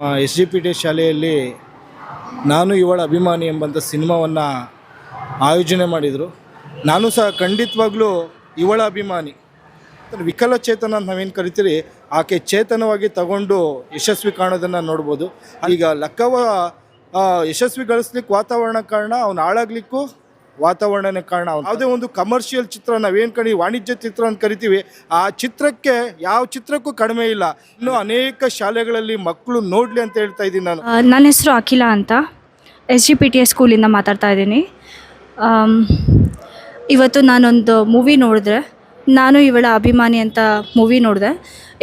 S G P T ಶಾಲೆಯಲ್ಲಿ ನಾನು ಇವಳ ಅಭಿಮಾನಿ ಎಂಬಂಥ ಸಿನಿಮಾವನ್ನು ಆಯೋಜನೆ ಮಾಡಿದರು. ನಾನು ಸಹ ಖಂಡಿತವಾಗ್ಲೂ ಇವಳ ಅಭಿಮಾನಿ. ವಿಕಲಚೇತನ ಅಂತ ನಾವೇನು ಕರಿತೀರಿ? ಆಕೆ ಚೇತನವಾಗಿ ತಗೊಂಡು ಯಶಸ್ವಿ ಕಾಣೋದನ್ನು ನೋಡ್ಬೋದು. ಈಗ ಲಕ್ಕವ ಯಶಸ್ವಿ ಗಳಿಸ್ಲಿಕ್ಕೆ ವಾತಾವರಣ ಕಾರಣ ಅವನು ಹಾಳಾಗ್ಲಿಕ್ಕೂ ವಾತಾವರಣನೇ ಕಾರಣ ಅವ್ನು ಯಾವುದೇ ಒಂದು ಕಮರ್ಷಿಯಲ್ ಚಿತ್ರ ನಾವೇನು ಕರಿ ವಾಣಿಜ್ಯ ಚಿತ್ರ ಅಂತ ಕರಿತೀವಿ ಆ ಚಿತ್ರಕ್ಕೆ ಯಾವ ಚಿತ್ರಕ್ಕೂ ಕಡಿಮೆ ಇಲ್ಲ. ಇನ್ನು ಅನೇಕ ಶಾಲೆಗಳಲ್ಲಿ ಮಕ್ಕಳು ನೋಡಲಿ ಅಂತ ಹೇಳ್ತಾ ಇದ್ದೀನಿ ನಾನು. ನನ್ನ ಹೆಸರು ಅಖಿಲ ಅಂತ. S G P T S ಸ್ಕೂಲಿಂದ ಮಾತಾಡ್ತಾ ಇದ್ದೀನಿ. ಇವತ್ತು ನಾನೊಂದು ಮೂವಿ ನೋಡಿದ್ರೆ ನಾನು ಇವಳ ಅಭಿಮಾನಿ ಅಂತ ಮೂವಿ ನೋಡಿದೆ.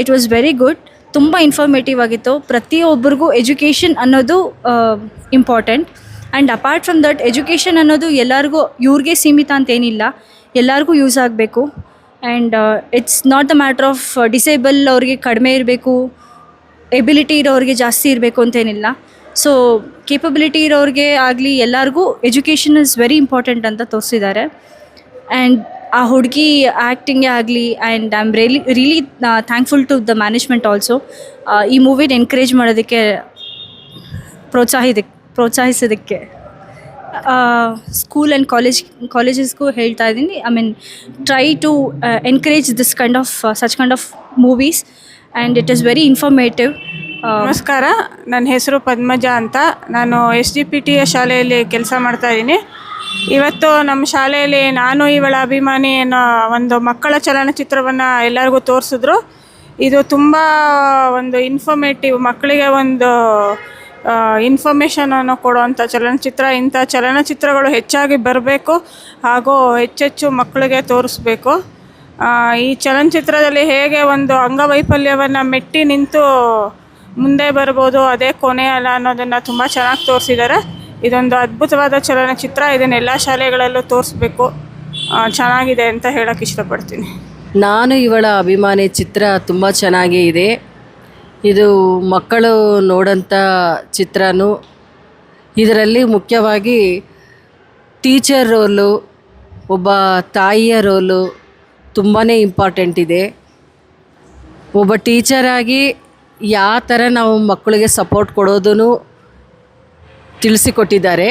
ಇಟ್ ವಾಸ್ ವೆರಿ ಗುಡ್ ತುಂಬ ಇನ್ಫಾರ್ಮೇಟಿವ್ ಆಗಿತ್ತು. ಪ್ರತಿಯೊಬ್ಬರಿಗೂ ಎಜುಕೇಷನ್ ಅನ್ನೋದು important and apart from that education ಅನ್ನೋದು ಎಲ್ಲರಿಗೂ, ಇವ್ರಿಗೆ ಸೀಮಿತ ಅಂತೇನಿಲ್ಲ. ಎಲ್ಲರಿಗೂ ಯೂಸ್ ಆಗಬೇಕು. And it's not the matter of disable ಅವ್ರಿಗೆ ಕಡಿಮೆ ಇರಬೇಕು ಎಬಿಲಿಟಿ ಇರೋರಿಗೆ ಜಾಸ್ತಿ ಇರಬೇಕು ಅಂತೇನಿಲ್ಲ. ಸೊ ಕೇಪಬಿಲಿಟಿ ಇರೋರಿಗೆ ಆಗಲಿ ಎಲ್ಲರಿಗೂ ಎಜುಕೇಷನ್ ಇಸ್ ವೆರಿ ಇಂಪಾರ್ಟೆಂಟ್ ಅಂತ ತೋರಿಸಿದ್ದಾರೆ ಆ್ಯಂಡ್ ಆ ಹುಡುಗಿ ಆ್ಯಕ್ಟಿಂಗೇ ಆಗಲಿ and I am really really thankful to the management also ಈ ಮೂವಿನ ಎನ್ಕರೇಜ್ ಮಾಡೋದಕ್ಕೆ ಪ್ರೋತ್ಸಾಹಿದಕ್ಕೆ ಪ್ರೋತ್ಸಾಹಿಸೋದಕ್ಕೆ ಸ್ಕೂಲ್ ಆ್ಯಂಡ್ ಕಾಲೇಜ್ ಕಾಲೇಜಸ್ಗೂ ಹೇಳ್ತಾ ಇದ್ದೀನಿ. I mean try to encourage this kind of such kind of movies and it is very informative ನಮಸ್ಕಾರ, ನನ್ನ ಹೆಸರು ಪದ್ಮಜ ಅಂತ. ನಾನು ಎಸ್ ಡಿ ಪಿ ಟಿಯ ಶಾಲೆಯಲ್ಲಿ ಕೆಲಸ ಮಾಡ್ತಾ ಇದ್ದೀನಿ. ಇವತ್ತು ನಮ್ಮ ಶಾಲೆಯಲ್ಲಿ ನಾನು, ಇವಳ ಅಭಿಮಾನಿ ಅನ್ನೋ ಒಂದು ಮಕ್ಕಳ ಚಲನಚಿತ್ರವನ್ನು ಎಲ್ಲರಿಗೂ ತೋರಿಸಿದ್ರು. ಇದು ತುಂಬ ಒಂದು ಇನ್ಫಾರ್ಮೇಟಿವ್ ಮಕ್ಕಳಿಗೆ ಒಂದು ಇನ್ಫಾರ್ಮೇಷನನ್ನು ಕೊಡುವಂಥ ಚಲನಚಿತ್ರ, ಇಂಥ ಚಲನಚಿತ್ರಗಳು ಹೆಚ್ಚಾಗಿ ಬರಬೇಕು ಹಾಗೂ ಹೆಚ್ಚೆಚ್ಚು ಮಕ್ಕಳಿಗೆ ತೋರಿಸ್ಬೇಕು. ಈ ಚಲನಚಿತ್ರದಲ್ಲಿ ಹೇಗೆ ಒಂದು ಅಂಗವೈಫಲ್ಯವನ್ನು ಮೆಟ್ಟಿ ನಿಂತು ಮುಂದೆ ಬರ್ಬೋದು, ಅದೇ ಕೊನೆ ಅಲ್ಲ ಅನ್ನೋದನ್ನು ತುಂಬ ಚೆನ್ನಾಗಿ ತೋರಿಸಿದ್ದಾರೆ ಇದೊಂದು ಅದ್ಭುತವಾದ ಚಲನಚಿತ್ರ, ಇದನ್ನು ಎಲ್ಲ ಶಾಲೆಗಳಲ್ಲೂ ತೋರಿಸ್ಬೇಕು. ಚೆನ್ನಾಗಿದೆ ಅಂತ ಹೇಳೋಕ್ಕೆ ಇಷ್ಟಪಡ್ತೀನಿ. ನಾನು ಇವಳ ಅಭಿಮಾನಿ ಚಿತ್ರ ತುಂಬ ಚೆನ್ನಾಗೇ ಇದೆ. ಇದು ಮಕ್ಕಳು ನೋಡೋಂಥ ಚಿತ್ರನೂ. ಇದರಲ್ಲಿ ಮುಖ್ಯವಾಗಿ ಟೀಚರ್ ರೋಲು, ಒಬ್ಬ ತಾಯಿಯ ರೋಲು ತುಂಬಾ ಇಂಪಾರ್ಟೆಂಟ್ ಇದೆ. ಒಬ್ಬ ಟೀಚರಾಗಿ ಯಾವ ಥರ ನಾವು ಮಕ್ಕಳಿಗೆ ಸಪೋರ್ಟ್ ಕೊಡೋದನ್ನು ತಿಳಿಸಿಕೊಟ್ಟಿದ್ದಾರೆ.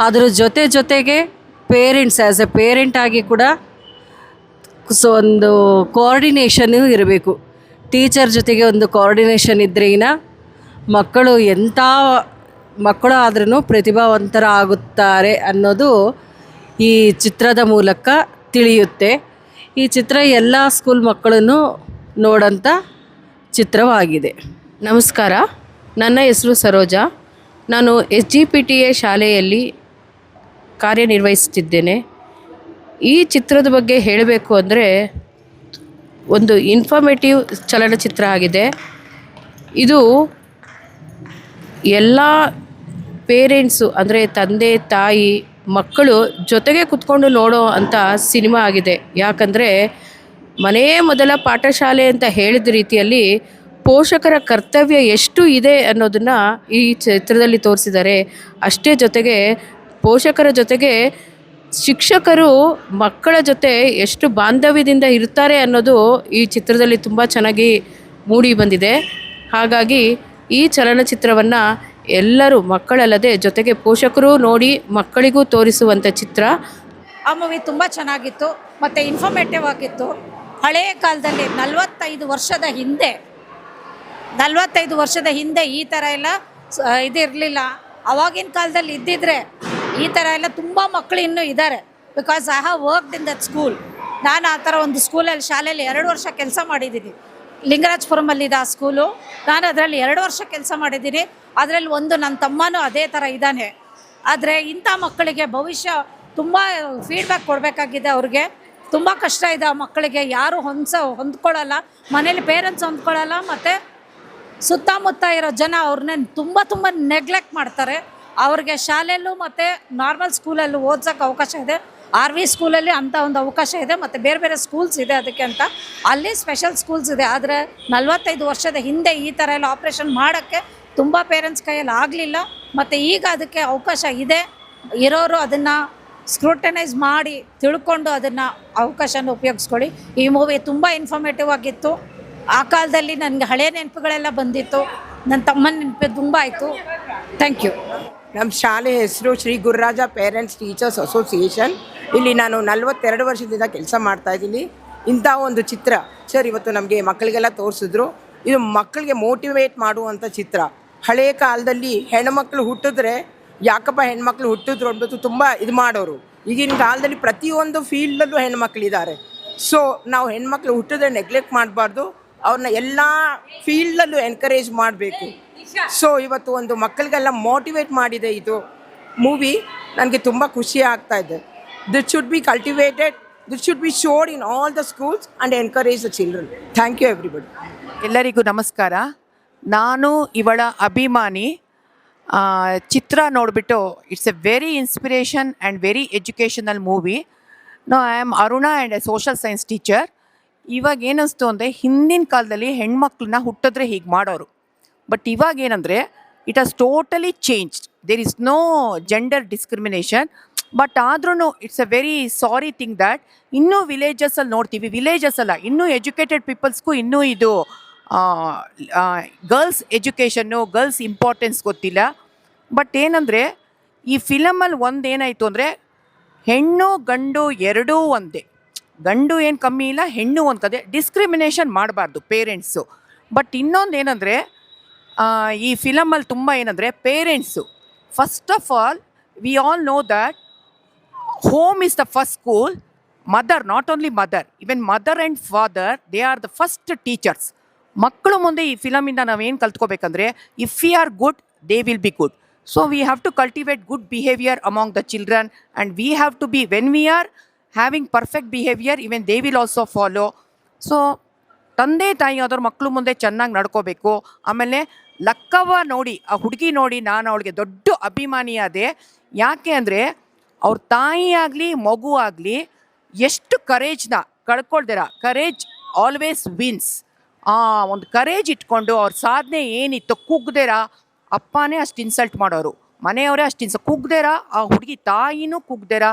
ಅದರ ಜೊತೆ ಜೊತೆಗೆ ಪೇರೆಂಟ್ಸ್ ಆ್ಯಸ್ ಎ ಪೇರೆಂಟ್ ಆಗಿ ಕೂಡ ಸೊ ಒಂದು ಕೋಆರ್ಡಿನೇಷನ್ನು ಇರಬೇಕು. ಟೀಚರ್ ಜೊತೆಗೆ ಒಂದು ಕೋಆರ್ಡಿನೇಷನ್ ಇದ್ರೇನ ಮಕ್ಕಳು ಎಂಥ ಮಕ್ಕಳು ಆದ್ರೂ ಪ್ರತಿಭಾವಂತರ ಆಗುತ್ತಾರೆ ಅನ್ನೋದು ಈ ಚಿತ್ರದ ಮೂಲಕ ತಿಳಿಯುತ್ತೆ. ಈ ಚಿತ್ರ ಎಲ್ಲ ಸ್ಕೂಲ್ ಮಕ್ಕಳನ್ನು ನೋಡೋಂಥ ಚಿತ್ರವಾಗಿದೆ. ನಮಸ್ಕಾರ. ನನ್ನ ಹೆಸರು ಸರೋಜಾ. ನಾನು S G P T A ಶಾಲೆಯಲ್ಲಿ ಕಾರ್ಯನಿರ್ವಹಿಸುತ್ತಿದ್ದೇನೆ. ಈ ಚಿತ್ರದ ಬಗ್ಗೆ ಹೇಳಬೇಕು ಅಂದರೆ ಒಂದು ಇನ್ಫಾರ್ಮೇಟಿವ್ ಚಲನಚಿತ್ರ ಆಗಿದೆ. ಇದು ಎಲ್ಲ ಪೇರೆಂಟ್ಸು ಅಂದರೆ ತಂದೆ, ತಾಯಿ, ಮಕ್ಕಳು ಜೊತೆಗೆ ಕುತ್ಕೊಂಡು ನೋಡೋ ಅಂಥ ಸಿನಿಮಾ ಆಗಿದೆ. ಯಾಕಂದರೆ ಮನೆಯೇ ಮೊದಲ ಪಾಠಶಾಲೆ ಅಂತ ಹೇಳಿದ ರೀತಿಯಲ್ಲಿ ಪೋಷಕರ ಕರ್ತವ್ಯ ಎಷ್ಟು ಇದೆ ಅನ್ನೋದನ್ನು ಈ ಚಿತ್ರದಲ್ಲಿ ತೋರಿಸಿದ್ದಾರೆ. ಅಷ್ಟೇ ಜೊತೆಗೆ ಪೋಷಕರ ಜೊತೆಗೆ ಶಿಕ್ಷಕರು ಮಕ್ಕಳ ಜೊತೆ ಎಷ್ಟು ಬಾಂಧವ್ಯದಿಂದ ಇರ್ತಾರೆ ಅನ್ನೋದು ಈ ಚಿತ್ರದಲ್ಲಿ ತುಂಬ ಚೆನ್ನಾಗಿ ಮೂಡಿ ಬಂದಿದೆ. ಹಾಗಾಗಿ ಈ ಚಲನಚಿತ್ರವನ್ನು ಎಲ್ಲರೂ ಮಕ್ಕಳಲ್ಲದೆ ಜೊತೆಗೆ ಪೋಷಕರು ನೋಡಿ ಮಕ್ಕಳಿಗೂ ತೋರಿಸುವಂಥ ಚಿತ್ರ. ಆ ಮೂವಿ ತುಂಬ ಚೆನ್ನಾಗಿತ್ತು, ಮತ್ತು ಇನ್ಫಾರ್ಮೇಟಿವ್ ಆಗಿತ್ತು. ಹಳೆಯ ಕಾಲದಲ್ಲಿ ನಲವತ್ತೈದು ವರ್ಷದ ಹಿಂದೆ, ನಲವತ್ತೈದು ವರ್ಷದ ಹಿಂದೆ ಈ ಥರ ಎಲ್ಲ ಇದಿರಲಿಲ್ಲ. ಅವಾಗಿನ ಕಾಲದಲ್ಲಿ ಇದ್ದಿದ್ರೆ ಈ ಥರ ಎಲ್ಲ ತುಂಬ ಮಕ್ಕಳು ಇನ್ನೂ ಇದ್ದಾರೆ because I have worked in that school ನಾನು ಆ ಥರ ಒಂದು ಸ್ಕೂಲಲ್ಲಿ ಶಾಲೆಯಲ್ಲಿ ಎರಡು ವರ್ಷ ಕೆಲಸ ಮಾಡಿದ್ದೀನಿ. ಲಿಂಗರಾಜಪುರಮಲ್ಲಿದೆ ಆ ಸ್ಕೂಲು ನಾನು ಅದರಲ್ಲಿ ಎರಡು ವರ್ಷ ಕೆಲಸ ಮಾಡಿದ್ದೀನಿ. ಅದರಲ್ಲಿ ಒಂದು ನನ್ನ ತಮ್ಮನೂ ಅದೇ ಥರ ಇದ್ದಾನೆ. ಆದರೆ ಇಂಥ ಮಕ್ಕಳಿಗೆ ಭವಿಷ್ಯ ತುಂಬ ಫೀಡ್ಬ್ಯಾಕ್ ಕೊಡಬೇಕಾಗಿದೆ ಅವ್ರಿಗೆ. ತುಂಬ ಕಷ್ಟ ಇದೆ ಆ ಮಕ್ಕಳಿಗೆ. ಯಾರು ಹೊಂದ್ಸ, ಹೊಂದ್ಕೊಳ್ಳಲ್ಲ. ಮನೇಲಿ ಪೇರೆಂಟ್ಸ್ ಹೊಂದ್ಕೊಳ್ಳಲ್ಲ. ಮತ್ತು ಸುತ್ತಮುತ್ತ ಇರೋ ಜನ ಅವ್ರನ್ನ ತುಂಬ ತುಂಬ ನೆಗ್ಲೆಕ್ಟ್ ಮಾಡ್ತಾರೆ. ಅವ್ರಿಗೆ ಶಾಲೆಯಲ್ಲೂ ಮತ್ತು ನಾರ್ಮಲ್ ಸ್ಕೂಲಲ್ಲೂ ಓದ್ಸೋಕ್ಕೆ ಅವಕಾಶ ಇದೆ. ಆರ್ ವಿ ಸ್ಕೂಲಲ್ಲಿ ಅಂಥ ಒಂದು ಅವಕಾಶ ಇದೆ, ಮತ್ತು ಬೇರೆ ಬೇರೆ ಸ್ಕೂಲ್ಸ್ ಇದೆ ಅದಕ್ಕೆ ಅಂತ. ಅಲ್ಲಿ ಸ್ಪೆಷಲ್ ಸ್ಕೂಲ್ಸ್ ಇದೆ, ಆದರೆ ನಲವತ್ತೈದು ವರ್ಷದ ಹಿಂದೆ ಈ ಥರ ಎಲ್ಲ ಆಪ್ರೇಷನ್ ಮಾಡೋಕ್ಕೆ ತುಂಬ ಪೇರೆಂಟ್ಸ್ ಕೈಯಲ್ಲಿ ಆಗಲಿಲ್ಲ. ಮತ್ತು ಈಗ ಅದಕ್ಕೆ ಅವಕಾಶ ಇದೆ. ಇರೋರು ಅದನ್ನು ಸ್ಕ್ರೂಟನೈಸ್ ಮಾಡಿ ತಿಳ್ಕೊಂಡು ಅದನ್ನು ಅವಕಾಶನ ಉಪಯೋಗಿಸ್ಕೊಳ್ಳಿ. ಈ ಮೂವಿ ತುಂಬ ಇನ್ಫಾರ್ಮೇಟಿವ್ ಆಗಿತ್ತು. ಆ ಕಾಲದಲ್ಲಿ ನನಗೆ ಹಳೆಯ ನೆನಪುಗಳೆಲ್ಲ ಬಂದಿತ್ತು. ನನ್ನ ತಮ್ಮನ ನೆನಪು ತುಂಬ ಆಯಿತು. ಥ್ಯಾಂಕ್ ಯು ನಮ್ಮ ಶಾಲೆ ಹೆಸರು Shri Gururaja parents teachers association ಇಲ್ಲಿ ನಾನು ನಲವತ್ತೆರಡು ವರ್ಷದಿಂದ ಕೆಲಸ ಮಾಡ್ತಾ ಇದ್ದೀನಿ. ಇಂಥ ಒಂದು ಚಿತ್ರ ಸರ್ ಇವತ್ತು ನಮಗೆ ಮಕ್ಕಳಿಗೆಲ್ಲ ತೋರಿಸಿದ್ರು. ಇದು ಮಕ್ಕಳಿಗೆ ಮೋಟಿವೇಟ್ ಮಾಡುವಂಥ ಚಿತ್ರ. ಹಳೆಯ ಕಾಲದಲ್ಲಿ ಹೆಣ್ಮಕ್ಳು ಹುಟ್ಟಿದ್ರೆ ಯಾಕಪ್ಪ ಹೆಣ್ಮಕ್ಳು ಹುಟ್ಟಿದ್ರು ಅಂದ್ಬಿಟ್ಟು ತುಂಬ ಇದು ಮಾಡೋರು. ಈಗಿನ ಕಾಲದಲ್ಲಿ ಪ್ರತಿಯೊಂದು ಫೀಲ್ಡಲ್ಲೂ ಹೆಣ್ಮಕ್ಳಿದ್ದಾರೆ. ಸೊ ನಾವು ಹೆಣ್ಮಕ್ಳು ಹುಟ್ಟಿದ್ರೆ ನೆಗ್ಲೆಕ್ಟ್ ಮಾಡಬಾರ್ದು. ಅವ್ರನ್ನ ಎಲ್ಲ ಫೀಲ್ಡಲ್ಲೂ ಎನ್ಕರೇಜ್ ಮಾಡಬೇಕು. ಸೊ ಇವತ್ತು ಒಂದು ಮಕ್ಕಳಿಗೆಲ್ಲ ಮೋಟಿವೇಟ್ ಮಾಡಿದೆ ಇದು ಮೂವಿ ನನಗೆ ತುಂಬ ಖುಷಿ ಆಗ್ತಾ ಇದೆ. This should be cultivated this should be showed in all the schools and encourage the children thank you everybody ಎಲ್ಲರಿಗೂ ನಮಸ್ಕಾರ. ನಾನು ಇವಳ ಅಭಿಮಾನಿ. ಚಿತ್ರ ನೋಡಿಬಿಟ್ಟು it's a very inspiration and very educational movie no I am Aruna and a social science teacher ಇವಾಗ ಏನಿಸ್ತು ಅಂದರೆ ಹಿಂದಿನ ಕಾಲದಲ್ಲಿ ಹೆಣ್ಮಕ್ಳನ್ನ ಹುಟ್ಟಿದ್ರೆ ಹೀಗೆ ಮಾಡೋರು. ಬಟ್ ಇವಾಗ ಏನಂದರೆ it as totally changed there is no gender discrimination but ಆದ್ರೂ it's a very sorry thing that ಇನ್ನೂ ವಿಲೇಜಸಲ್ಲಿ ನೋಡ್ತೀವಿ. ವಿಲೇಜಸ್ ಅಲ್ಲ, ಇನ್ನೂ ಎಜುಕೇಟೆಡ್ ಪೀಪಲ್ಸ್ಗೂ ಇನ್ನೂ ಇದು ಗರ್ಲ್ಸ್ ಎಜುಕೇಷನ್ನು ಗರ್ಲ್ಸ್ ಇಂಪಾರ್ಟೆನ್ಸ್ ಗೊತ್ತಿಲ್ಲ. ಬಟ್ ಏನಂದರೆ, ಈ ಫಿಲಮಲ್ಲಿ ಒಂದು ಏನಾಯಿತು ಅಂದರೆ, ಹೆಣ್ಣು, ಗಂಡು ಎರಡೂ ಒಂದೇ. ಗಂಡು ಏನು ಕಮ್ಮಿ ಇಲ್ಲ, ಹೆಣ್ಣು ಒಂದು ಕದೆ. ಡಿಸ್ಕ್ರಿಮಿನೇಷನ್ ಮಾಡಬಾರ್ದು ಪೇರೆಂಟ್ಸು ಬಟ್ ಇನ್ನೊಂದು ಏನಂದರೆ ಈ ಫಿಲಮಲ್ಲಿ ತುಂಬ ಏನಂದರೆ parents first of all we all know that home is the first school mother not only mother even mother and father they are the first teachers ಮಕ್ಕಳು ಮುಂದೆ ಈ ಫಿಲಮಿಂದ ನಾವೇನು ಕಲ್ತ್ಕೋಬೇಕಂದ್ರೆ if we are good they will be good so we have to cultivate good behaviour among the children and we have to be when we are having perfect behaviour even they will also follow so ತಂದೆ ತಾಯಿ ಆದವ್ರ ಮಕ್ಕಳು ಮುಂದೆ ಚೆನ್ನಾಗಿ ನಡ್ಕೋಬೇಕು. ಆಮೇಲೆ ಲಕ್ಕವ್ವ ನೋಡಿ, ಆ ಹುಡುಗಿ ನೋಡಿ ನಾನು ಅವಳಿಗೆ ದೊಡ್ಡ ಅಭಿಮಾನಿಯಾದೆ ಯಾಕೆ ಅಂದರೆ, ಅವ್ರ ತಾಯಿ ಆಗಲಿ, ಮಗು ಆಗಲಿ, ಎಷ್ಟು ಕರೇಜ್ನ ಕಳ್ಕೊಳ್ದಿರ ಕರೇಜ್ ಆಲ್ವೇಸ್ ವಿನ್ಸ್ ಆ ಒಂದು ಕರೇಜ್ ಇಟ್ಕೊಂಡು ಅವ್ರ ಸಾಧನೆ ಏನಿತ್ತು ಕುಗ್ದಿರ ಅಪ್ಪನೇ ಅಷ್ಟು ಇನ್ಸಲ್ಟ್ ಮಾಡೋರು. ಮನೆಯವರೇ ಅಷ್ಟು ಇನ್ಸ ಕುಗ್ದಿರ ಆ ಹುಡುಗಿ ತಾಯಿನೂ ಕುಗ್ದಿರ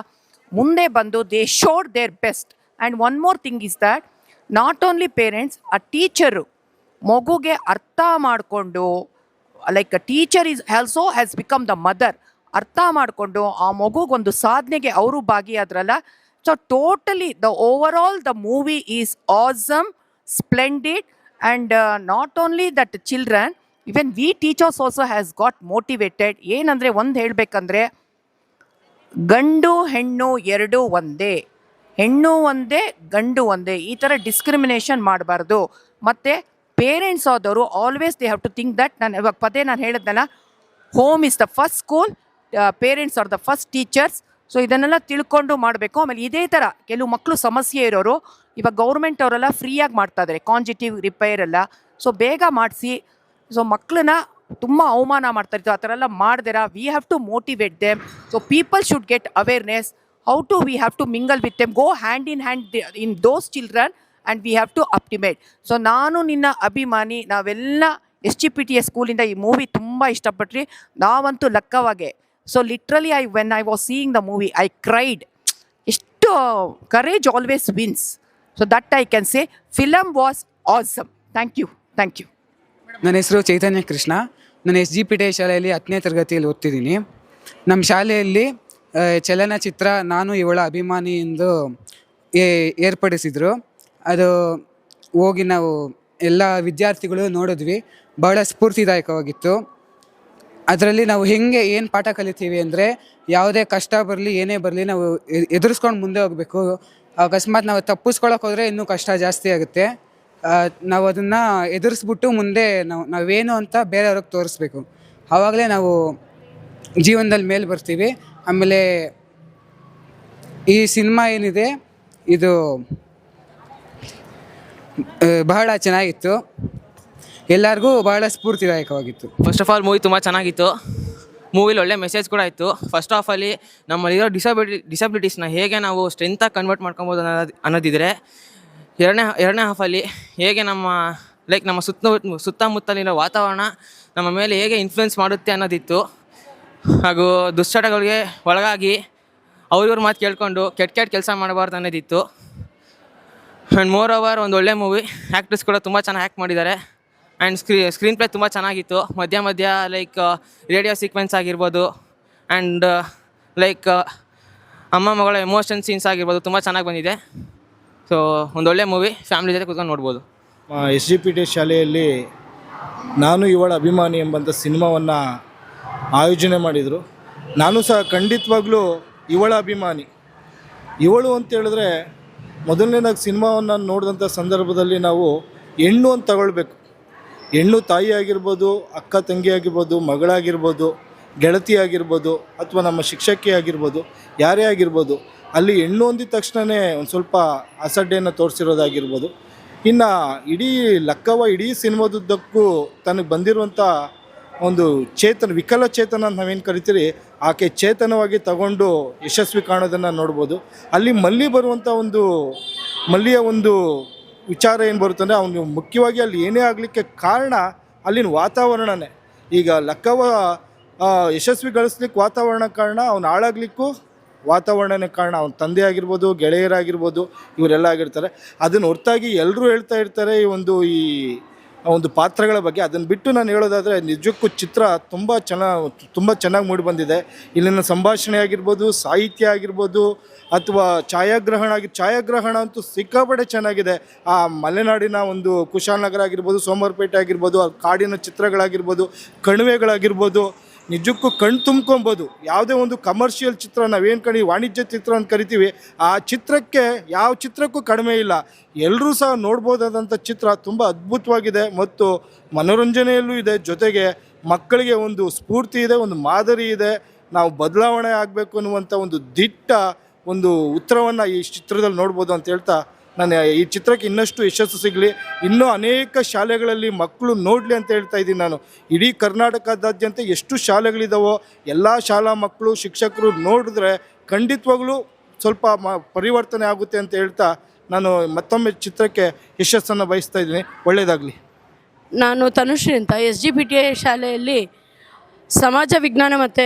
ಮುಂದೆ ಬಂದು they showed their best and one more thing is that not only parents ಆ ಟೀಚರು ಮಗುಗೆ ಅರ್ಥ ಮಾಡಿಕೊಂಡು like teacher is also has become the mother ಅರ್ಥ ಮಾಡಿಕೊಂಡು ಆ ಮಗುಗೊಂದು ಸಾಧನೆಗೆ ಅವರು ಭಾಗಿಯಾದ್ರಲ್ಲ. So totally the over all the movie is awesome splendid and not only that children even we teachers also has got motivated ಏನಂದರೆ ಒಂದು ಹೇಳಬೇಕಂದ್ರೆ, ಗಂಡು ಹೆಣ್ಣು ಎರಡು ಒಂದೇ. ಹೆಣ್ಣು ಒಂದೇ, ಗಂಡು ಒಂದೇ. ಈ ಥರ ಡಿಸ್ಕ್ರಿಮಿನೇಷನ್ ಮಾಡಬಾರ್ದು. ಮತ್ತು ಪೇರೆಂಟ್ಸ್ ಆದವರು always they have to think that ನಾನು ಇವಾಗ ಪದೇ ನಾನು ಹೇಳಿದ್ನಲ್ಲ home is the first school parents are the first teachers so ಇದನ್ನೆಲ್ಲ ತಿಳ್ಕೊಂಡು ಮಾಡಬೇಕು. ಆಮೇಲೆ ಇದೇ ಥರ ಕೆಲವು ಮಕ್ಕಳು ಸಮಸ್ಯೆ ಇರೋರು, ಇವಾಗ ಗೌರ್ಮೆಂಟ್ ಅವರೆಲ್ಲ ಫ್ರೀಯಾಗಿ ಮಾಡ್ತಾ ಇದ್ದಾರೆ ಕಾಂಜಿಟಿವ್ ರಿಪೇರ್ ಎಲ್ಲ. ಸೊ ಬೇಗ ಮಾಡಿಸಿ. ಸೊ ಮಕ್ಕಳನ್ನ ತುಂಬ ಅವಮಾನ ಮಾಡ್ತಾ ಇರ್ತೀವಿ. ಆ ಥರ ಎಲ್ಲ ಮಾಡ್ದಿರ? We have to motivate them so people should get awareness how to we have to mingle with them go hand in hand in those children and we have to optimate so ನಾನು ನಿನ್ನ ಅಭಿಮಾನಿ, ನಾವೆಲ್ಲ S G P T A ಸ್ಕೂಲಿಂದ ಈ movie ತುಂಬ ಇಷ್ಟಪಟ್ರಿ. ನಾವಂತೂ ಲಕ್ಕವಾಗೆ. So literally I when I was seeing the movie I cried ಎಷ್ಟು courage always wins so that I can say film was awesome thank you thank you ನನ್ನ ಹೆಸರು ಚೈತನ್ಯ ಕೃಷ್ಣ. ನಾನು S G P T ಶಾಲೆಯಲ್ಲಿ ಹತ್ತನೇ ತರಗತಿಯಲ್ಲಿ ಓದ್ತಿದ್ದೀನಿ. ನಮ್ಮ ಶಾಲೆಯಲ್ಲಿ ಚಲನಚಿತ್ರ ನಾನು ಇವಳ ಅಭಿಮಾನಿ ಎಂದು ಏರ್ಪಡಿಸಿದರು. ಅದು ಹೋಗಿ ನಾವು ಎಲ್ಲ ವಿದ್ಯಾರ್ಥಿಗಳು ನೋಡಿದ್ವಿ. ಬಹಳ ಸ್ಫೂರ್ತಿದಾಯಕವಾಗಿತ್ತು. ಅದರಲ್ಲಿ ನಾವು ಹೆಂಗೆ ಏನು ಪಾಠ ಕಲಿತೀವಿ ಅಂದರೆ ಯಾವುದೇ ಕಷ್ಟ ಬರಲಿ, ಏನೇ ಬರಲಿ ನಾವು ಎದುರಿಸ್ಕೊಂಡು ಮುಂದೆ ಹೋಗಬೇಕು. ಅಕಸ್ಮಾತ್ ನಾವು ತಪ್ಪಿಸ್ಕೊಳಕ್ಕೆ ಹೋದರೆ ಇನ್ನೂ ಕಷ್ಟ ಜಾಸ್ತಿ ಆಗುತ್ತೆ. ನಾವು ಅದನ್ನು ಎದುರಿಸ್ಬಿಟ್ಟು ಮುಂದೆ ನಾವು, ನಾವೇನು ಅಂತ ಬೇರೆಯವ್ರಿಗೆ ತೋರಿಸ್ಬೇಕು. ಆವಾಗಲೇ ನಾವು ಜೀವನದಲ್ಲಿ ಮೇಲೆ ಬರ್ತೀವಿ. ಆಮೇಲೆ ಈ ಸಿನಿಮಾ ಏನಿದೆ, ಇದು ಬಹಳ ಚೆನ್ನಾಗಿತ್ತು. ಎಲ್ಲರಿಗೂ ಬಹಳ ಸ್ಫೂರ್ತಿದಾಯಕವಾಗಿತ್ತು. ಫಸ್ಟ್ ಆಫ್ ಆಲ್ ಮೂವಿ ತುಂಬ ಚೆನ್ನಾಗಿತ್ತು. ಮೂವಿಲಿ ಒಳ್ಳೆ ಮೆಸೇಜ್ ಕೂಡ ಇತ್ತು ಫಸ್ಟ್ ಆಫ್ ಆಲಿ ನಮ್ಮಲ್ಲಿರೋ ಡಿಸಬಿಲಿ ಡಿಸಬಿಲಿಟೀಸ್ನ ಹೇಗೆ ನಾವು ಸ್ಟ್ರೆಂತಾಗಿ ಕನ್ವರ್ಟ್ ಮಾಡ್ಕೊಬೋದು ಅನ್ನೋದು, ಅನ್ನೋದಿದ್ರೆ, ಎರಡನೇ ಎರಡನೇ ಹಾಫಲ್ಲಿ ಹೇಗೆ ನಮ್ಮ ಲೈಕ್ ನಮ್ಮ ಸುತ್ತ ಸುತ್ತಮುತ್ತಲಿನ ವಾತಾವರಣ ನಮ್ಮ ಮೇಲೆ ಹೇಗೆ ಇನ್ಫ್ಲುಯೆನ್ಸ್ ಮಾಡುತ್ತೆ ಅನ್ನೋದಿತ್ತು. ಹಾಗೂ ದುಶ್ಚಟಗಳಿಗೆ ಒಳಗಾಗಿ ಅವ್ರಿವ್ರ ಮಾತು ಕೇಳಿಕೊಂಡು ಕೆಟ್ಟ ಕೆಟ್ಟ ಕೆಲಸ ಮಾಡಬಾರ್ದು ಅನ್ನೋದಿತ್ತು. ಆ್ಯಂಡ್ ಮೋರ್ ಓವರ್ ಒಂದು ಒಳ್ಳೆ ಮೂವಿ ಆ್ಯಕ್ಟ್ರೆಸ್ ಕೂಡ ತುಂಬ ಚೆನ್ನಾಗಿ ಆ್ಯಕ್ಟ್ ಮಾಡಿದ್ದಾರೆ. ಆ್ಯಂಡ್ ಸ್ಕ್ರೀ ಸ್ಕ್ರೀನ್ ಪ್ಲೇ ತುಂಬ ಚೆನ್ನಾಗಿತ್ತು. ಮಧ್ಯ ಮಧ್ಯ ಲೈಕ್ ರೇಡಿಯೋ ಸೀಕ್ವೆನ್ಸ್ ಆಗಿರ್ಬೋದು. ಆ್ಯಂಡ್ ಲೈಕ್ ಅಮ್ಮ ಮಗಳ ಎಮೋಷನ್ ಸೀನ್ಸ್ ಆಗಿರ್ಬೋದು. ತುಂಬ ಚೆನ್ನಾಗಿ ಬಂದಿದೆ. ಸೊ ಒಂದೊಳ್ಳೆ ಮೂವಿ ಫ್ಯಾಮಿಲಿ ಜೊತೆ ಕೂತ್ಕೊಂಡು ನೋಡ್ಬೋದು. ಎಸ್ ಜಿ ಪಿ ಟಿ ಶಾಲೆಯಲ್ಲಿ ನಾನು ಇವಳ ಅಭಿಮಾನಿ ಎಂಬಂಥ ಸಿನಿಮಾವನ್ನು ಆಯೋಜನೆ ಮಾಡಿದರು. ನಾನು ಸಹ ಖಂಡಿತವಾಗ್ಲೂ ಇವಳ ಅಭಿಮಾನಿ. ಇವಳು ಅಂತ ಹೇಳಿದ್ರೆ ಮೊದಲನೇದಾಗಿ ಸಿನಿಮಾವನ್ನು ನೋಡಿದಂಥ ಸಂದರ್ಭದಲ್ಲಿ ನಾವು ಹೆಣ್ಣು ಅಂತ ತಗೊಳ್ಬೇಕು. ಹೆಣ್ಣು ತಾಯಿ ಆಗಿರ್ಬೋದು, ಅಕ್ಕ ತಂಗಿ ಆಗಿರ್ಬೋದು, ಮಗಳಾಗಿರ್ಬೋದು, ಗೆಳತಿ ಆಗಿರ್ಬೋದು, ಅಥವಾ ನಮ್ಮ ಶಿಕ್ಷಕಿ ಆಗಿರ್ಬೋದು, ಯಾರೇ ಆಗಿರ್ಬೋದು, ಅಲ್ಲಿ ಹೆಣ್ಣು ಅಂದಿದ ತಕ್ಷಣವೇ ಒಂದು ಸ್ವಲ್ಪ ಅಸಡ್ಡೆಯನ್ನು ತೋರಿಸಿರೋದಾಗಿರ್ಬೋದು. ಇನ್ನು ಇಡೀ ಲಕ್ಕವ ಇಡೀ ಸಿನಿಮಾದುದ್ದಕ್ಕೂ ತನಗೆ ಬಂದಿರುವಂಥ ಒಂದು ಚೇತನ ವಿಕಲಚೇತನ ಅಂತ ನಾವೇನು ಕರಿತೀರಿ ಆಕೆ ಚೇತನವಾಗಿ ತಗೊಂಡು ಯಶಸ್ವಿ ಕಾಣೋದನ್ನು ನೋಡ್ಬೋದು. ಅಲ್ಲಿ ಮಲ್ಲಿ ಬರುವಂಥ ಒಂದು ಮಲ್ಲಿಯ ಒಂದು ವಿಚಾರ ಏನು ಬರುತ್ತಂದರೆ ಅವನು ಮುಖ್ಯವಾಗಿ ಅಲ್ಲಿ ಏನೇ ಆಗಲಿಕ್ಕೆ ಕಾರಣ ಅಲ್ಲಿನ ವಾತಾವರಣನೇ. ಈಗ ಲಕ್ಕವ ಯಶಸ್ವಿ ಗಳಿಸ್ಲಿಕ್ಕೆ ವಾತಾವರಣ ಕಾರಣ ಅವನು ಹಾಳಾಗ್ಲಿಕ್ಕೂ ವಾತಾವರಣನೇ ಕಾರಣ. ಅವನ ತಂದೆ ಆಗಿರ್ಬೋದು, ಗೆಳೆಯರಾಗಿರ್ಬೋದು, ಇವರೆಲ್ಲ ಆಗಿರ್ತಾರೆ. ಅದನ್ನು ಹೊರತಾಗಿ ಎಲ್ಲರೂ ಹೇಳ್ತಾ ಇರ್ತಾರೆ ಈ ಒಂದು ಈ ಒಂದು ಪಾತ್ರಗಳ ಬಗ್ಗೆ. ಅದನ್ನು ಬಿಟ್ಟು ನಾನು ಹೇಳೋದಾದರೆ ನಿಜಕ್ಕೂ ಚಿತ್ರ ತುಂಬ ಚೆನ್ನಾಗಿ ತುಂಬ ಚೆನ್ನಾಗಿ ಮೂಡಿಬಂದಿದೆ ಇಲ್ಲಿನ ಸಂಭಾಷಣೆ ಆಗಿರ್ಬೋದು, ಸಾಹಿತ್ಯ ಆಗಿರ್ಬೋದು, ಅಥವಾ ಛಾಯಾಗ್ರಹಣ ಆಗಿ, ಛಾಯಾಗ್ರಹಣ ಅಂತೂ ಸಿಕ್ಕಾಪಟ್ಟೆ ಚೆನ್ನಾಗಿದೆ. ಆ ಮಲೆನಾಡಿನ ಒಂದು ಕುಶಾಲನಗರ ಆಗಿರ್ಬೋದು, ಸೋಮವಾರಪೇಟೆ ಆಗಿರ್ಬೋದು, ಆ ಕಾಡಿನ ಚಿತ್ರಗಳಾಗಿರ್ಬೋದು, ಕಣಿವೆಗಳಾಗಿರ್ಬೋದು ನಿಜಕ್ಕೂ ಕಣ್ ತುಂಬ್ಕೊಬೋದು. ಯಾವುದೇ ಒಂದು ಕಮರ್ಷಿಯಲ್ ಚಿತ್ರ, ನಾವೇನು ಕಣಿ ವಾಣಿಜ್ಯ ಚಿತ್ರ ಅಂತ ಕರಿತೀವಿ, ಆ ಚಿತ್ರಕ್ಕೆ ಯಾವ ಚಿತ್ರಕ್ಕೂ ಕಡಿಮೆ ಇಲ್ಲ. ಎಲ್ಲರೂ ಸಹ ನೋಡ್ಬೋದಾದಂಥ ಚಿತ್ರ ತುಂಬ ಅದ್ಭುತವಾಗಿದೆ ಮತ್ತು ಮನೋರಂಜನೆಯಲ್ಲೂ ಇದೆ. ಜೊತೆಗೆ ಮಕ್ಕಳಿಗೆ ಒಂದು ಸ್ಫೂರ್ತಿ ಇದೆ, ಒಂದು ಮಾದರಿ ಇದೆ. ನಾವು ಬದಲಾವಣೆ ಆಗಬೇಕು ಅನ್ನುವಂಥ ಒಂದು ದಿಟ್ಟ ಒಂದು ಉತ್ತರವನ್ನು ಈ ಚಿತ್ರದಲ್ಲಿ ನೋಡ್ಬೋದು ಅಂತ ಹೇಳ್ತಾ ನಾನು ಈ ಚಿತ್ರಕ್ಕೆ ಇನ್ನಷ್ಟು ಯಶಸ್ಸು ಸಿಗಲಿ. ಇನ್ನೂ ಅನೇಕ ಶಾಲೆಗಳಲ್ಲಿ ಮಕ್ಕಳು ನೋಡಲಿ ಅಂತ ಹೇಳ್ತಾ ಇದ್ದೀನಿ ನಾನು. ಇಡೀ ಕರ್ನಾಟಕದಾದ್ಯಂತ ಎಷ್ಟು ಶಾಲೆಗಳಿದಾವೋ, ಎಲ್ಲ ಶಾಲಾ ಮಕ್ಕಳು, ಶಿಕ್ಷಕರು ನೋಡಿದ್ರೆ ಖಂಡಿತವಾಗ್ಲೂ ಸ್ವಲ್ಪ ಮ, ಪರಿವರ್ತನೆ ಆಗುತ್ತೆ ಅಂತ ಹೇಳ್ತಾ ನಾನು ಮತ್ತೊಮ್ಮೆ ಚಿತ್ರಕ್ಕೆ ಯಶಸ್ಸನ್ನು ಬಯಸ್ತಾ ಇದ್ದೀನಿ. ಒಳ್ಳೆಯದಾಗಲಿ ನಾನು ತನುಶ್ರೀ ಅಂತ. S G P T I ಶಾಲೆಯಲ್ಲಿ ಸಮಾಜ ವಿಜ್ಞಾನ ಮತ್ತು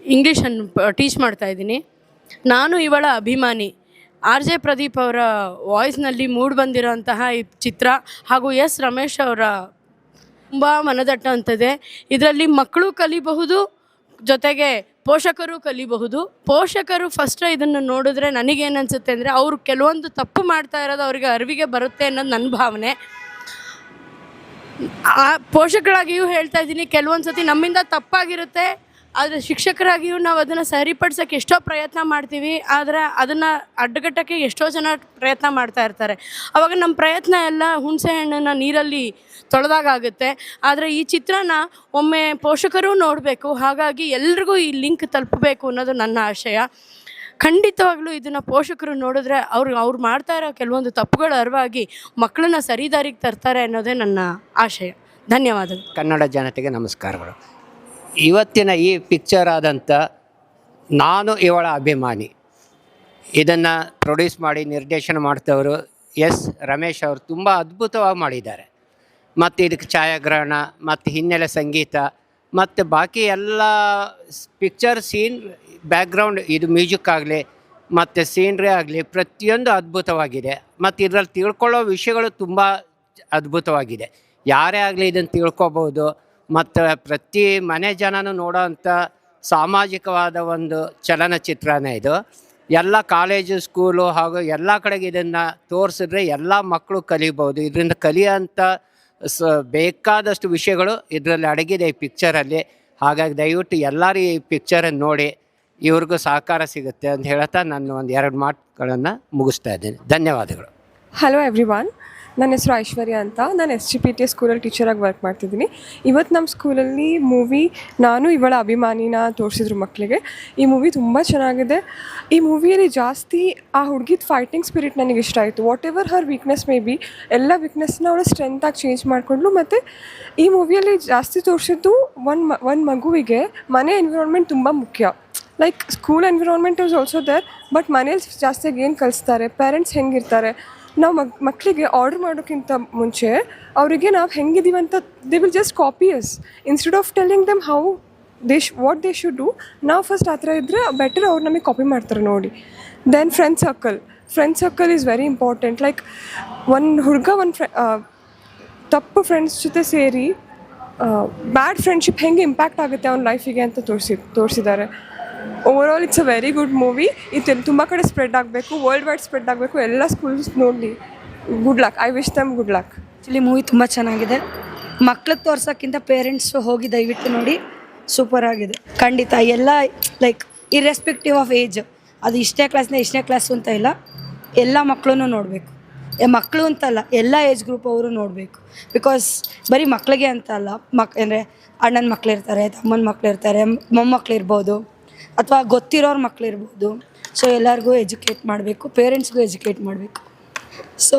ಇಂಗ್ಲೀಷನ್ನು ಟೀಚ್ ಮಾಡ್ತಾ ಇದ್ದೀನಿ. ನಾನು ಇವಳ ಅಭಿಮಾನಿ. ಆರ್ ಜೆ ಪ್ರದೀಪ್ ಅವರ ವಾಯ್ಸ್ನಲ್ಲಿ ಮೂಡ್ ಬಂದಿರೋಂತಹ ಈ ಚಿತ್ರ ಹಾಗೂ ಎಸ್ ರಮೇಶ್ ಅವರ ತುಂಬ ಇದೆ ಇದರಲ್ಲಿ ಮಕ್ಕಳು ಕಲಿಬಹುದು, ಜೊತೆಗೆ ಪೋಷಕರು ಕಲಿಬಹುದು. ಪೋಷಕರು ಫಸ್ಟ್ ಇದನ್ನು ನೋಡಿದ್ರೆ ನನಗೇನು ಅನಿಸುತ್ತೆ ಅಂದರೆ ಅವರು ಕೆಲವೊಂದು ತಪ್ಪು ಮಾಡ್ತಾ ಇರೋದು ಅವರಿಗೆ ಅರಿವಿಗೆ ಬರುತ್ತೆ ಅನ್ನೋದು ನನ್ನ ಭಾವನೆ. ಆ ಪೋಷಕರಾಗಿಯೂ ಹೇಳ್ತಾ ಇದ್ದೀನಿ ಕೆಲವೊಂದು ಸತಿ ನಮ್ಮಿಂದ ತಪ್ಪಾಗಿರುತ್ತೆ ಆದರೆ ಶಿಕ್ಷಕರಾಗಿಯೂ ನಾವು ಅದನ್ನು ಸರಿಪಡ್ಸೋಕ್ಕೆ ಎಷ್ಟೋ ಪ್ರಯತ್ನ ಮಾಡ್ತೀವಿ, ಆದರೆ ಅದನ್ನು ಅಡ್ಡಗಟ್ಟಕ್ಕೆ ಎಷ್ಟೋ ಜನ ಪ್ರಯತ್ನ ಮಾಡ್ತಾ ಇರ್ತಾರೆ. ಆವಾಗ ನಮ್ಮ ಪ್ರಯತ್ನ ಎಲ್ಲ ಹುಣಸೆ ಹಣ್ಣನ್ನು ನೀರಲ್ಲಿ ತೊಳೆದಾಗುತ್ತೆ ಆದರೆ ಈ ಚಿತ್ರನ ಒಮ್ಮೆ ಪೋಷಕರು ನೋಡಬೇಕು, ಹಾಗಾಗಿ ಎಲ್ರಿಗೂ ಈ ಲಿಂಕ್ ತಲುಪಬೇಕು ಅನ್ನೋದು ನನ್ನ ಆಶಯ. ಖಂಡಿತವಾಗ್ಲೂ ಇದನ್ನು ಪೋಷಕರು ನೋಡಿದ್ರೆ ಅವ್ರು ಅವ್ರು ಮಾಡ್ತಾ ಇರೋ ಕೆಲವೊಂದು ತಪ್ಪುಗಳ ಅರಿವಾಗಿ ಮಕ್ಕಳನ್ನ ಸರಿದಾರಿಗೆ ತರ್ತಾರೆ ಅನ್ನೋದೇ ನನ್ನ ಆಶಯ. ಧನ್ಯವಾದಗಳು. ಕನ್ನಡ ಜನತೆಗೆ ನಮಸ್ಕಾರಗಳು. ಇವತ್ತಿನ ಈ ಪಿಕ್ಚರ್ ಆದಂಥ ನಾನು ಇವಳ ಅಭಿಮಾನಿ. ಇದನ್ನು ಪ್ರೊಡ್ಯೂಸ್ ಮಾಡಿ, ನಿರ್ದೇಶನ ಮಾಡ್ತವರು ಎಸ್ ರಮೇಶ್ ಅವರು ತುಂಬ ಅದ್ಭುತವಾಗಿ ಮಾಡಿದ್ದಾರೆ. ಮತ್ತು ಇದಕ್ಕೆ ಛಾಯಾಗ್ರಹಣ, ಮತ್ತು ಹಿನ್ನೆಲೆ ಸಂಗೀತ, ಮತ್ತು ಬಾಕಿ ಎಲ್ಲ ಪಿಕ್ಚರ್ ಸೀನ್ ಬ್ಯಾಕ್ಗ್ರೌಂಡ್ ಇದು ಮ್ಯೂಸಿಕ್ ಆಗಲಿ, ಮತ್ತು ಸೀನ್ರಿ ಆಗಲಿ ಪ್ರತಿಯೊಂದು ಅದ್ಭುತವಾಗಿದೆ. ಮತ್ತು ಇದರಲ್ಲಿ ತಿಳ್ಕೊಳ್ಳೋ ವಿಷಯಗಳು ತುಂಬ ಅದ್ಭುತವಾಗಿದೆ. ಯಾರೇ ಆಗಲಿ ಇದನ್ನು ತಿಳ್ಕೊಬೋದು. ಮತ್ತು ಪ್ರತಿ ಮನೆ ಜನನೂ ನೋಡೋವಂಥ ಸಾಮಾಜಿಕವಾದ ಒಂದು ಚಲನಚಿತ್ರನೇ ಇದು. ಎಲ್ಲ ಕಾಲೇಜು, ಸ್ಕೂಲು ಹಾಗೂ ಎಲ್ಲ ಕಡೆಗೆ ಇದನ್ನು ತೋರಿಸಿದ್ರೆ ಎಲ್ಲ ಮಕ್ಕಳು ಕಲಿಬೋದು. ಇದರಿಂದ ಕಲಿಯೋಂಥ ಸ, ಬೇಕಾದಷ್ಟು ವಿಷಯಗಳು ಇದರಲ್ಲಿ ಅಡಗಿದೆ ಈ ಪಿಕ್ಚರಲ್ಲಿ ಹಾಗಾಗಿ ದಯವಿಟ್ಟು ಎಲ್ಲರೂ ಈ ಪಿಕ್ಚರನ್ನು ನೋಡಿ. ಇವ್ರಿಗೂ ಸಹಕಾರ ಸಿಗುತ್ತೆ ಅಂತ ಹೇಳ್ತಾ ನಾನು ಒಂದು ಎರಡು ಮಾತುಗಳನ್ನು ಮುಗಿಸ್ತಾ ಇದ್ದೀನಿ. ಧನ್ಯವಾದಗಳು. ಹಲೋ ಎವ್ರಿವಾನ್ ನನ್ನ ಹೆಸರು ಐಶ್ವರ್ಯ ಅಂತ. ನಾನು ಎಸ್ ಜಿ ಪಿ ಟಿ ಸ್ಕೂಲಲ್ಲಿ ಟೀಚರಾಗಿ ವರ್ಕ್ ಮಾಡ್ತಿದ್ದೀನಿ. ಇವತ್ತು ನಮ್ಮ ಸ್ಕೂಲಲ್ಲಿ ಮೂವಿ ನಾನು ಇವಳ ಅಭಿಮಾನಿನ ತೋರಿಸಿದ್ರು ಮಕ್ಕಳಿಗೆ ಈ ಮೂವಿ ತುಂಬ ಚೆನ್ನಾಗಿದೆ. ಈ ಮೂವಿಯಲ್ಲಿ ಜಾಸ್ತಿ ಆ ಹುಡುಗಿದ ಫೈಟಿಂಗ್ ಸ್ಪಿರಿಟ್ ನನಗೆ ಇಷ್ಟ ಆಯಿತು. Whatever her weakness may be ಎಲ್ಲ ವೀಕ್ನೆಸ್ನ ಅವಳು ಸ್ಟ್ರೆಂತಾಗಿ ಚೇಂಜ್ ಮಾಡಿಕೊಂಡ್ಲು ಮತ್ತು ಈ ಮೂವಿಯಲ್ಲಿ ಜಾಸ್ತಿ ತೋರಿಸಿದ್ದು ಒಂದು ಒಂದು ಮಗುವಿಗೆ ಮನೆ ಎನ್ವಿರಾನ್ಮೆಂಟ್ ತುಂಬ ಮುಖ್ಯ. Like school environment is also there but ಮನೇಲಿ ಜಾಸ್ತಿಯಾಗಿ ಏನು ಕಲಿಸ್ತಾರೆ? ಪೇರೆಂಟ್ಸ್ ಹೆಂಗಿರ್ತಾರೆ? ನಾವು ಮಕ್ ಮಕ್ಕಳಿಗೆ ಆರ್ಡ್ರ್ ಮಾಡೋಕ್ಕಿಂತ ಮುಂಚೆ ಅವರಿಗೆ ನಾವು ಹೆಂಗಿದ್ದೀವಿ ಅಂತ they will just copy us instead of telling them how they ಶ್ ವಾಟ್ ದೇ ಶುಡ್ ಡೂ ನಾವು ಫಸ್ಟ್ ಆ ಥರ ಇದ್ದರೆ ಬೆಟರ್ ಅವ್ರು ನಮಗೆ ಕಾಪಿ ಮಾಡ್ತಾರೆ ನೋಡಿ. Then friend circle friend circle is very important like ಒಂದು ಹುಡುಗ ಒಂದು ಫ್ರೆ ತಪ್ಪು ಫ್ರೆಂಡ್ಸ್ ಜೊತೆ ಸೇರಿ ಬ್ಯಾಡ್ ಫ್ರೆಂಡ್ಶಿಪ್ ಹೆಂಗೆ ಇಂಪ್ಯಾಕ್ಟ್ ಆಗುತ್ತೆ ಅವ್ನ ಲೈಫಿಗೆ ಅಂತ ತೋರಿಸಿ, ತೋರಿಸಿದ್ದಾರೆ. Over all it's a very good movie ಇದು ತುಂಬ ಕಡೆ ಸ್ಪ್ರೆಡ್ ಆಗಬೇಕು. ವರ್ಲ್ಡ್ ವೈಡ್ ಸ್ಪ್ರೆಡ್ ಆಗಬೇಕು. ಎಲ್ಲ ಸ್ಕೂಲ್ಸ್ ನೋಡಲಿ good luck I wish them good luck actually movie ತುಂಬ ಚೆನ್ನಾಗಿದೆ. ಮಕ್ಳಿಗೆ ತೋರ್ಸೋಕ್ಕಿಂತ ಪೇರೆಂಟ್ಸು ಹೋಗಿ ದಯವಿಟ್ಟು ನೋಡಿ. ಸೂಪರ್ ಆಗಿದೆ. ಖಂಡಿತ ಎಲ್ಲ ಲೈಕ್ ಇರ್ರೆಸ್ಪೆಕ್ಟಿವ್ ಆಫ್ ಏಜ್ ಅದು ಇಷ್ಟೇ ಕ್ಲಾಸ್ನ ಇಷ್ಟನೇ ಕ್ಲಾಸು ಅಂತ ಇಲ್ಲ. ಎಲ್ಲ ಮಕ್ಕಳೂ ನೋಡಬೇಕು. ಮಕ್ಕಳು ಅಂತಲ್ಲ ಎಲ್ಲ ಏಜ್ ಗ್ರೂಪ್ ಅವರು ನೋಡಬೇಕು. ಬಿಕಾಸ್ ಬರೀ ಮಕ್ಕಳಿಗೆ ಅಂತಲ್ಲ ಮಕ್, ಅಂದರೆ ಅಣ್ಣನ ಮಕ್ಳಿರ್ತಾರೆ, ತಮ್ಮನ ಮಕ್ಳಿರ್ತಾರೆ ಮೊಮ್ಮಕ್ಳಿರ್ಬೋದು. ಅಥವಾ ಗೊತ್ತಿರೋರ ಮಕ್ಳಿರ್ಬೋದು. ಸೊ ಎಲ್ಲರಿಗೂ ಎಜುಕೇಟ್ ಮಾಡಬೇಕು, ಪೇರೆಂಟ್ಸ್ಗೂ ಎಜುಕೇಟ್ ಮಾಡಬೇಕು. ಸೊ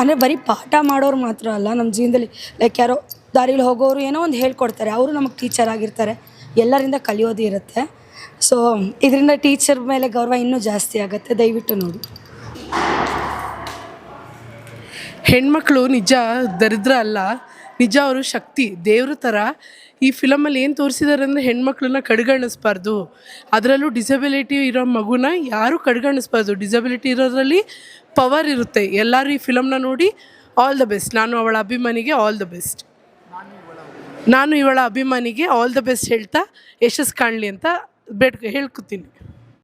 ಅಂದರೆ ಬರೀ ಪಾಠ ಮಾಡೋರು ಮಾತ್ರ ಅಲ್ಲ ನಮ್ಮ ಜೀವನದಲ್ಲಿ ಲೈಕ್ ಯಾರೋ ದಾರಿಲಿ ಹೋಗೋರು ಏನೋ ಒಂದು ಹೇಳ್ಕೊಡ್ತಾರೆ, ಅವರು ನಮಗೆ ಟೀಚರ್ ಆಗಿರ್ತಾರೆ, ಎಲ್ಲರಿಂದ ಕಲಿಯೋದು ಇರುತ್ತೆ. ಸೊ ಇದರಿಂದ ಟೀಚರ್ ಮೇಲೆ ಗೌರವ ಇನ್ನೂ ಜಾಸ್ತಿ ಆಗುತ್ತೆ, ದಯವಿಟ್ಟು ನೋಡಿ. ಹೆಣ್ಮಕ್ಳು ನಿಜ, ದರಿದ್ರ ಅಲ್ಲ, ನಿಜ ಅವರು ಶಕ್ತಿ, ದೇವ್ರ ಥರ ಈ ಫಿಲಮಲ್ಲಿ ಏನು ತೋರಿಸಿದ್ದಾರೆ ಅಂದರೆ ಹೆಣ್ಮಕ್ಳನ್ನ ಕಡೆಗಣಿಸ್ಬಾರ್ದು. ಅದರಲ್ಲೂ ಡಿಸಬಿಲಿಟಿ ಇರೋ ಮಗುನ ಯಾರೂ ಕಡೆಗಣಿಸ್ಬಾರ್ದು. ಡಿಸಬಿಲಿಟಿ ಇರೋದ್ರಲ್ಲಿ ಪವರ್ ಇರುತ್ತೆ. ಎಲ್ಲರೂ ಈ ಫಿಲಮ್ನ ನೋಡಿ ಆಲ್ ದ ಬೆಸ್ಟ್ ನಾನು ಅವಳ ಅಭಿಮಾನಿಗೆ ಆಲ್ ದ ಬೆಸ್ಟ್ ನಾನು ಇವಳ ಅಭಿಮಾನಿಗೆ ಆಲ್ ದ ಬೆಸ್ಟ್ ಹೇಳ್ತಾ ಯಶಸ್ಸು ಕಾಣಲಿ ಅಂತ ಬೇಡ್ಕ ಹೇಳ್ಕೊತೀನಿ.